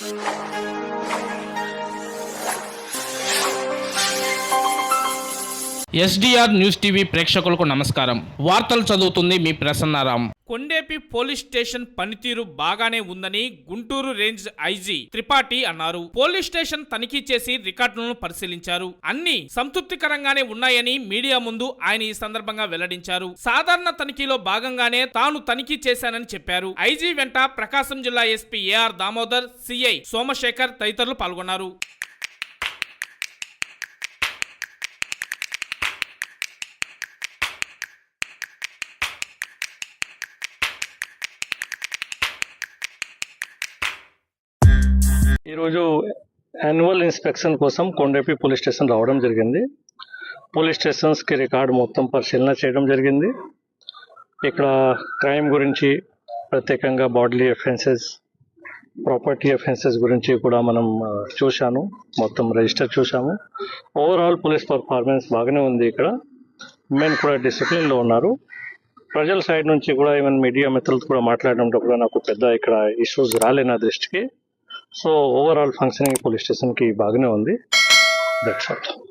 Thank you. SDR news TV ప్రేక్షకులకు నమస్కారం. వార్తలు చదువుతుంది మీ ప్రసన్నారాం. కొండేపి పోలీస్ స్టేషన్ పనితీరు బాగానే ఉందని గుంటూరు రేంజ్ ఐజీ త్రిపాఠి అన్నారు. పోలీస్ స్టేషన్ తనిఖీ చేసి రికార్డులను పరిశీలించారు. అన్ని సంతృప్తికరంగానే ఉన్నాయని మీడియా ముందు ఆయన ఈ సందర్భంగా వెల్లడించారు. సాధారణ తనిఖీలో భాగంగానే తాను తనిఖీ చేశానని చెప్పారు. ఐజీ వెంట ప్రకాశం జిల్లా SP AR Damodar CI Somasekhar తదితరులు పాల్గొన్నారు. ఈరోజు యాన్యువల్ ఇన్స్పెక్షన్ కోసం కొండపి పోలీస్ స్టేషన్ రావడం జరిగింది. పోలీస్ స్టేషన్స్కి రికార్డు మొత్తం పరిశీలన చేయడం జరిగింది. ఇక్కడ క్రైమ్ గురించి ప్రత్యేకంగా బాడీ ఎఫెన్సెస్ ప్రాపర్టీ ఎఫెన్సెస్ గురించి కూడా మనం చూశాను. మొత్తం రిజిస్టర్ చూశాము. ఓవరాల్ పోలీస్ పర్ఫార్మెన్స్ బాగానే ఉంది ఇక్కడ. మెన్ కూడా డిసిప్లిన్లో ఉన్నారు. ప్రజల సైడ్ నుంచి కూడా ఈవెన్ మీడియా మిత్రులతో కూడా మాట్లాడినప్పుడు కూడా నాకు పెద్ద ఇక్కడ ఇష్యూస్ రాలే నా దృష్టికి. సో ఓవరాల్ ఫంక్షనింగ్ పోలీస్ స్టేషన్కి బాగానే ఉంది. That's all